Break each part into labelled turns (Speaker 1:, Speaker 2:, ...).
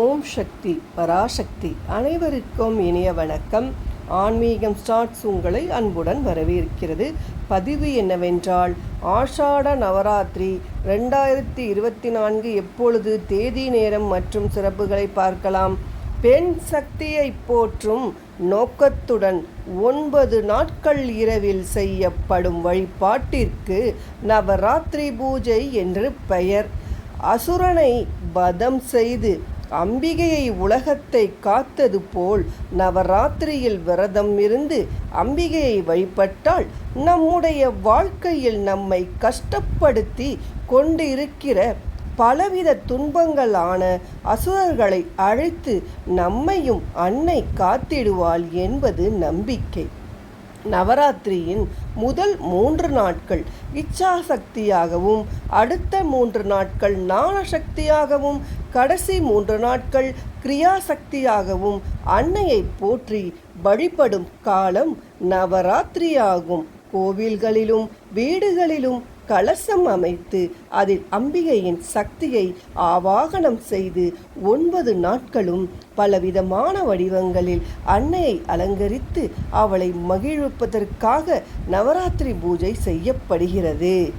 Speaker 1: ஓம் சக்தி பராசக்தி அனைவருக்கும் இனிய வணக்கம். ஆன்மீகம் ஸ்டார்ட்ஸ் உங்களை அன்புடன் வரவேற்கிறது. பதிவு என்னவென்றால் ஆஷாட நவராத்திரி ரெண்டாயிரத்தி இருபத்தி நான்கு எப்பொழுது தேதி நேரம் மற்றும் சிறப்புகளை பார்க்கலாம். பெண் சக்தியை போற்றும் நோக்கத்துடன் ஒன்பது நாட்கள் இரவில் செய்யப்படும் வழிபாட்டிற்கு நவராத்திரி பூஜை என்று பெயர். அசுரனை வதம் செய்து அம்பிகையை உலகத்தை காத்தது போல் நவராத்திரியில் விரதம் இருந்து அம்பிகையை வழிபட்டால் நம்முடைய வாழ்க்கையில் நம்மை கஷ்டப்படுத்தி கொண்டிருக்கிற பலவித துன்பங்களான அசுரர்களை அழைத்து நம்மையும் அன்னை காத்திடுவாள் என்பது நம்பிக்கை. நவராத்திரியின் முதல் மூன்று நாட்கள் இச்சா சக்தியாகவும் அடுத்த மூன்று நாட்கள் ஞான சக்தியாகவும் கடைசி மூன்று நாட்கள் கிரியா சக்தியாகவும் அன்னையை போற்றி வழிபடும் காலம் நவராத்திரியாகும். கோவில்களிலும் வீடுகளிலும் கலசம் அமைத்து அதில் அம்பிகையின் சக்தியை ஆவாகனம் செய்து ஒன்பது நாட்களும் பலவிதமான வடிவங்களில் அன்னையை அலங்கரித்து அவளை மகிழ்விப்பதற்காக நவராத்திரி பூஜை செய்யப்படுகிறது.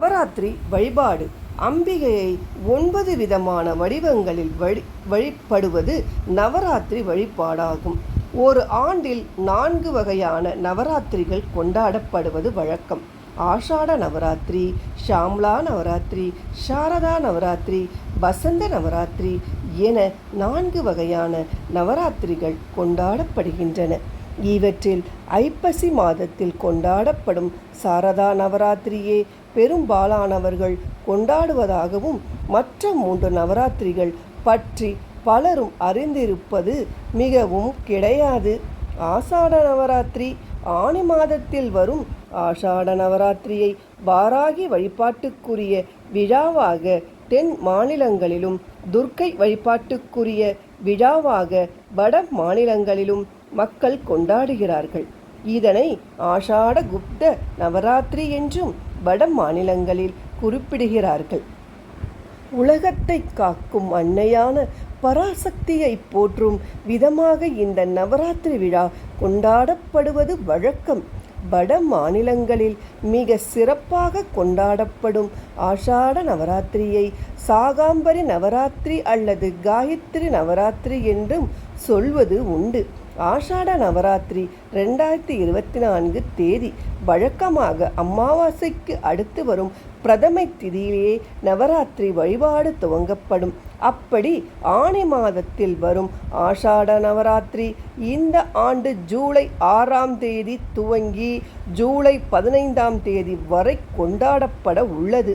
Speaker 1: நவராத்திரி வழிபாடு. அம்பிகையை ஒன்பது விதமான வடிவங்களில் வழி வழிபடுவது நவராத்திரி வழிபாடாகும். ஒரு ஆண்டில் நான்கு வகையான நவராத்திரிகள் கொண்டாடப்படுவது வழக்கம். ஆஷாட நவராத்திரி ஷாம்லா நவராத்திரி சாரதா நவராத்திரி வசந்த நவராத்திரி என நான்கு வகையான நவராத்திரிகள் கொண்டாடப்படுகின்றன. இவற்றில் ஐப்பசி மாதத்தில் கொண்டாடப்படும் சாரதா நவராத்திரியே பெரும்பாலானவர்கள் கொண்டாடுவதாகவும் மற்ற மூன்று நவராத்திரிகள் பற்றி பலரும் அறிந்திருப்பது மிகவும் கிடையாது. ஆசாட நவராத்திரி ஆணி மாதத்தில் வரும் ஆஷாட நவராத்திரியை வாராகி வழிபாட்டுக்குரிய விழாவாக தென் மாநிலங்களிலும் துர்க்கை வழிபாட்டுக்குரிய விழாவாக வட மாநிலங்களிலும் மக்கள் கொண்டாடுகிறார்கள். இதனை ஆஷாட குப்த நவராத்திரி என்றும் வட மாநிலங்களில் குறிப்பிடுகிறார்கள். உலகத்தை காக்கும் அன்னையான பராசக்தியை போற்றும் விதமாக இந்த நவராத்திரி விழா கொண்டாடப்படுவது வழக்கம். வட மாநிலங்களில் மிக சிறப்பாக கொண்டாடப்படும் ஆஷாட நவராத்திரியை சாகாம்பரி நவராத்திரி அல்லது காயத்ரி நவராத்திரி என்றும் சொல்வது உண்டு. ஆஷாட நவராத்திரி ரெண்டாயிரத்தி இருபத்தி நான்கு தேதி வழக்கமாக அமாவாசைக்கு அடுத்து வரும் பிரதமை திதியிலேயே நவராத்திரி வழிபாடு துவங்கப்படும். அப்படி ஆணி மாதத்தில் வரும் ஆஷாட நவராத்திரி இந்த ஆண்டு ஜூலை ஆறாம் தேதி துவங்கி ஜூலை பதினைந்தாம் தேதி வரை கொண்டாடப்பட உள்ளது.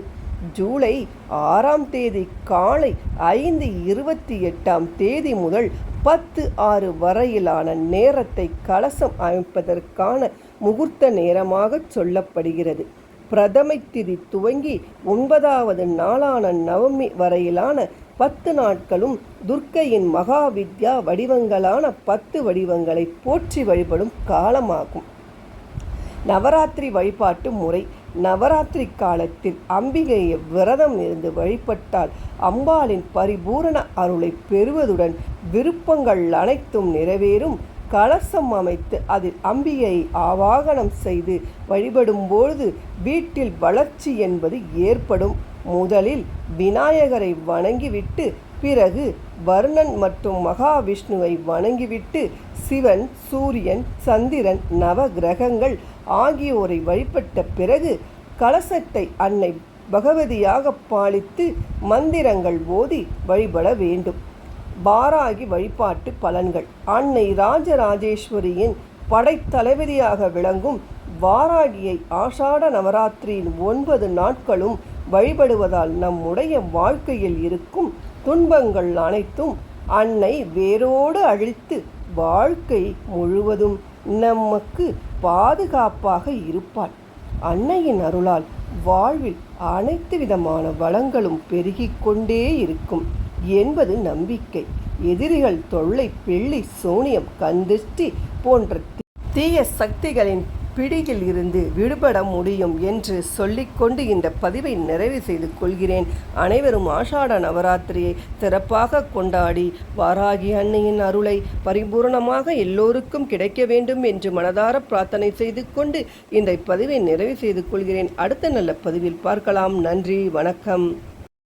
Speaker 1: ஜூலை ஆறாம் தேதி காலை ஐந்து இருபத்தி எட்டாம் தேதி முதல் பத்து ஆறு வரையிலான நேரத்தை கலசம் அமைப்பதற்கான முகூர்த்த நேரமாக சொல்லப்படுகிறது. பிரதமை திதி துவங்கி ஒன்பதாவது நாளான நவமி வரையிலான பத்து நாட்களும் துர்க்கையின் மகா வித்யா வடிவங்களான பத்து வடிவங்களை போற்றி வழிபடும் காலமாகும். நவராத்திரி வழிபாட்டு முறை நவராத்திரி காலத்தில் அம்பிகையை விரதம் இருந்து வழிபட்டால் அம்பாளின் பரிபூரண அருளை பெறுவதுடன் விருப்பங்கள் அனைத்தும் நிறைவேறும். கலசம் அமைத்து அதில் அம்பிகையை ஆவாகனம் செய்து வழிபடும்பொழுது வீட்டில் வளர்ச்சி என்பது ஏற்படும். முதலில் விநாயகரை வணங்கிவிட்டு பிறகு வர்ணன் மற்றும் மகாவிஷ்ணுவை வணங்கிவிட்டு சிவன் சூரியன் சந்திரன் நவ கிரகங்கள் ஆகியோரை வழிபட்ட பிறகு கலசத்தை அன்னை பகவதியாக பாலித்து மந்திரங்கள் ஓதி வழிபட வேண்டும். பாராகி வழிபாட்டு பலன்கள். அன்னை ராஜராஜேஸ்வரியின் படைத்தளபதியாக விளங்கும் வாராகியை ஆஷாட நவராத்திரியின் ஒன்பது நாட்களும் வழிபடுவதால் நம்முடைய வாழ்க்கையில் இருக்கும் துன்பங்கள் அனைத்தும் அன்னை வேரோடு அழித்து வாழ்க்கை முழுவதும் நமக்கு பாதுகாப்பாக இருப்பாள். அன்னையின் அருளால் வாழ்வில் அனைத்து விதமான வளங்களும் பெருகிக் கொண்டே இருக்கும் என்பது நம்பிக்கை. எதிரிகள் தொல்லை பெள்ளி சூனியம் கந்திஷ்டி போன்ற தீய சக்திகளின் பிடியில் இருந்து விடுபட முடியும் என்று சொல்லிக்கொண்டு இந்த பதிவை நிறைவு செய்து கொள்கிறேன். அனைவரும் ஆஷாட நவராத்திரியை சிறப்பாக கொண்டாடி வாராகி அன்னையின் அருளை பரிபூர்ணமாக எல்லோருக்கும் கிடைக்க வேண்டும் என்று மனதார பிரார்த்தனை செய்து கொண்டு இந்த பதிவை நிறைவு செய்து கொள்கிறேன். அடுத்த நல்ல பதிவில் பார்க்கலாம். நன்றி வணக்கம்.